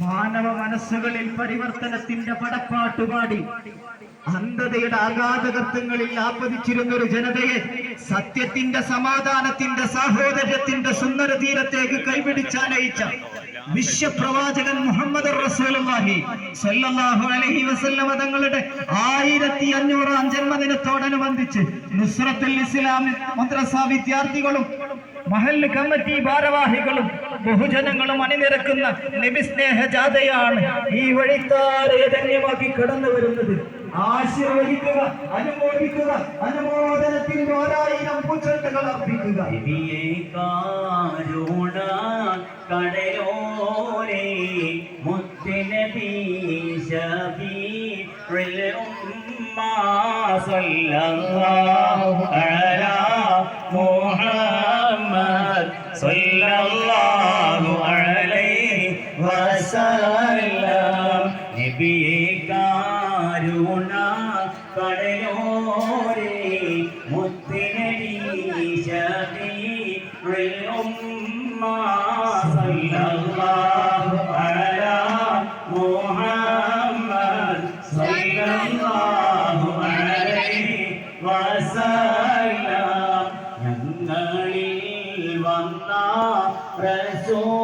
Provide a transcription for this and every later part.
മാനവ മനസ്സുകളിൽ പരിവർത്തനത്തിന്റെ പടപ്പാട്ടുപാടി അന്ധതയുടെ ആഘാതകത്വങ്ങളിൽ ആപതിച്ചിരുന്ന ഒരു ജനതയെ സത്യത്തിന്റെ സമാധാനത്തിന്റെ സാഹോദര്യത്തിന്റെ സുന്ദര തീരത്തേക്ക് കൈപിടിച്ചാനയിച്ച വിശ്വപ്രവാചകൻ മുഹമ്മദ് റസൂലുള്ളാഹി അലൈഹി വസല്ലമ തങ്ങളുടെ ആയിരത്തി അഞ്ഞൂറാം ജന്മദിനത്തോടനുബന്ധിച്ച് നുസ്രത്തുൽ ഇസ്ലാം മദ്രസ വിദ്യാർത്ഥികളും മഹല്ല് കമ്മിറ്റി ഭാരവാഹികളും ബഹുജനങ്ങളും അണിനിരക്കുന്ന നബിസ്നേഹ ജാഥയാണ് ഈ വഴിത്താരെ ധന്യമാക്കി കടന്നു വരുന്നത് ആശീർവദിക്കുക അനുമോദിക്കുക അനുമോദനത്തിന്റെ ഒരായിരം പൂച്ചെണ്ടുകൾ അർപ്പിക്കുക. കാരുണ കടലോരെ മുത്തുനബി ശഫീഉൽ ഉമ്മ സല്ലല്ലാഹു അലാ അലൈഹി വസല്ലം ഞങ്ങളിൽ വന്ന റസൂലി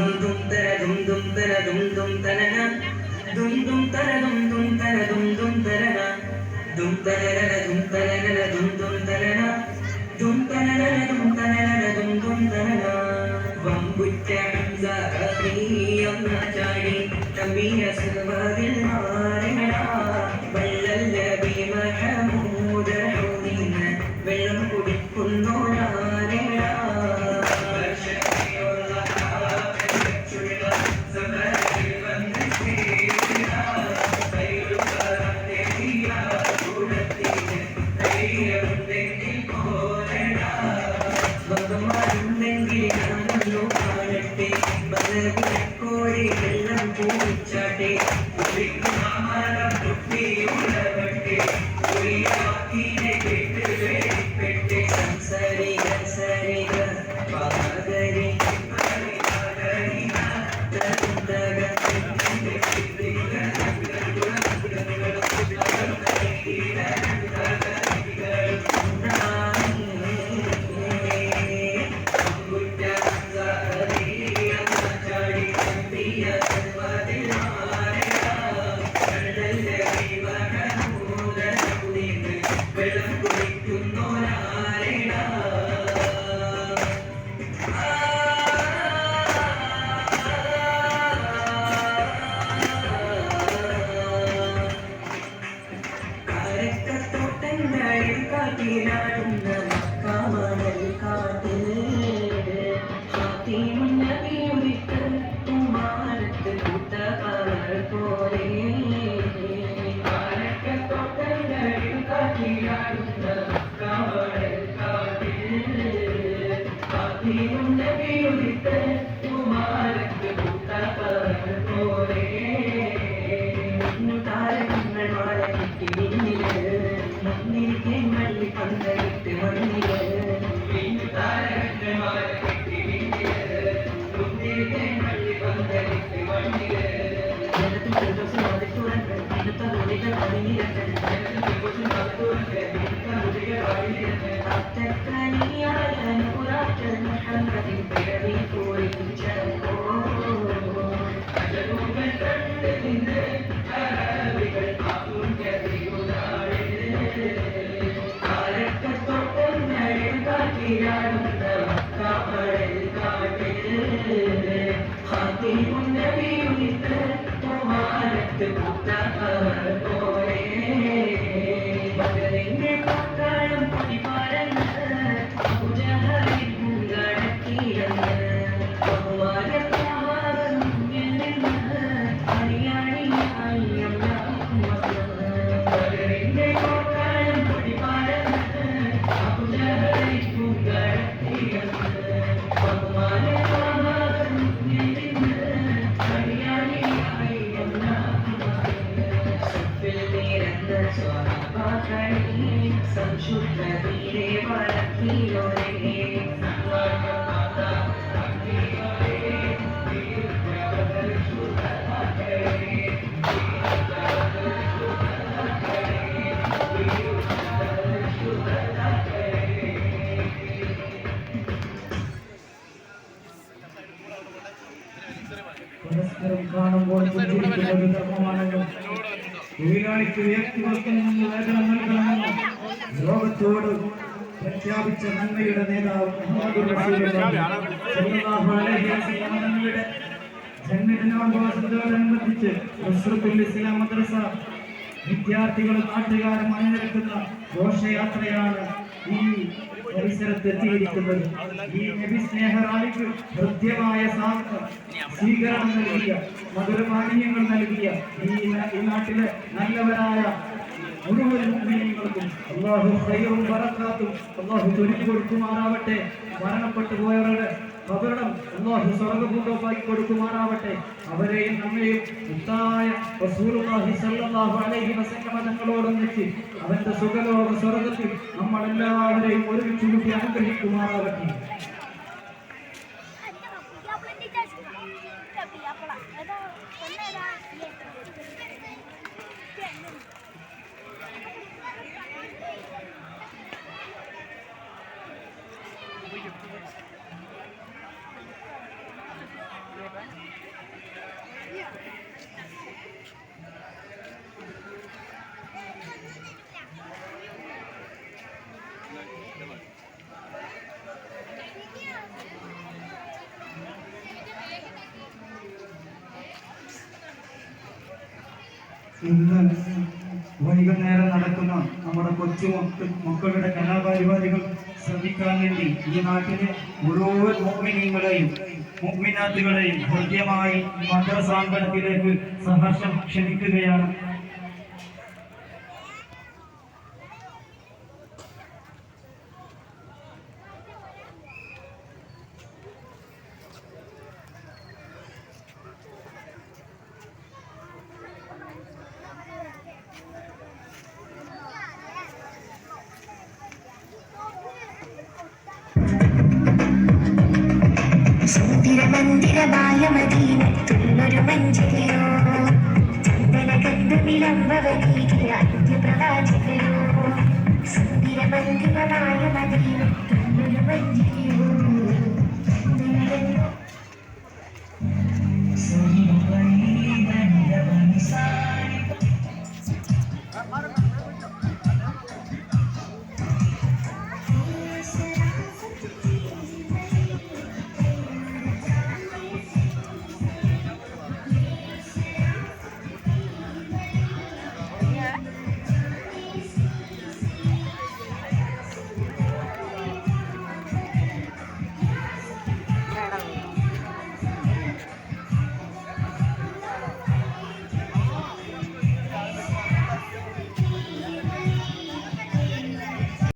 ദും ദും തര ദും ദും തര ദും ദും തനന ദും ദും തര ദും ദും തര ദും ദും തരന ദും തരന ദും തരന ദും ദും തരന ദും തരന ദും തരന ദും ദും തരന വമ്പുറ്റ ഹംസ അബിയെന്ന ചാടി തമ്പിയ സുവതിൽ பெற்று பெற்று சரி പോലെ താരങ്ങൾ വളരെ മിന്നിൽ তোমার তোমার പരസ്പരം കാണുമ്പോൾ പുഞ്ചിരിക്കുന്നത് ധർമ്മമാണെന്നും തൊഴിലാളിക്ക് വ്യക്തികൾക്ക് നിന്ന് വേതനം നൽകണമെന്നും പ്രഖ്യാപിച്ച നന്മയുടെ നേതാവ് മുഹമ്മദ് നസ്രത്തുൽ ഇസ്ലാം മദ്രസ വിദ്യാർത്ഥികളും നാട്ടുകാരും അണിനിരക്കുന്ന ഘോഷയാത്രയാണ് ഈ പരിസരത്ത് എത്തിയിരിക്കുന്നത് ഈ നബി സ്നേഹറാലിക്ക് ഹൃദ്യമായ സ്വീകരണം നൽകിയ മധുരമാനീയങ്ങൾ നൽകിയ ഈ നാട്ടിലെ നല്ലവരായ മുഴുവൻ മുഅ്മിനീങ്ങൾക്കും അള്ളാഹു ഖൈറും ബറക്കാത്തും. അള്ളാഹു ചൊരിഞ്ഞു കൊടുക്കുമാറാവട്ടെ. മരണപ്പെട്ടു പോയവരുടെ കബറിടം അള്ളാഹു സ്വർഗഭൂതമാക്കി കൊടുക്കുമാറാവട്ടെ. അവരെയും നമ്മയും മുത്തായ റസൂലുള്ളാഹി സ്വല്ലല്ലാഹു അലൈഹി വസല്ലമ തങ്ങളോടൊന്നിച്ച് അവന്റെ സുഖലോക സ്വർഗത്തിൽ നമ്മളെല്ലാവരെയും ഒരുമിച്ച് കൂട്ടി അനുഗ്രഹിക്കുമാറാവട്ടെ. ഇന്ന് വൈകുന്നേരം നടക്കുന്ന നമ്മുടെ കൊച്ചു മക്കളുടെ കലാപരിപാടികൾ ശ്രദ്ധിക്കാൻ വേണ്ടി ഈ നാട്ടിലെ മുഴുവൻ മുഗ്മിനീങ്ങളെയും മുഗ്മിനാത്തുകളെയും ഹൃദ്യമായി മദ്രസാങ്കണത്തിലേക്ക് സഹർഷം ക്ഷണിക്കുകയാണ് സുന്ദരമന്ദിരമായ മദീനത്തുള്ളൊരു മഞ്ചരിയോ ചന്ദനഗന്ധ വിളംബവനീകിയ സുന്ദര മന്ദിരമായ മദീനത്തുള്ളൊരു മഞ്ചരിയോ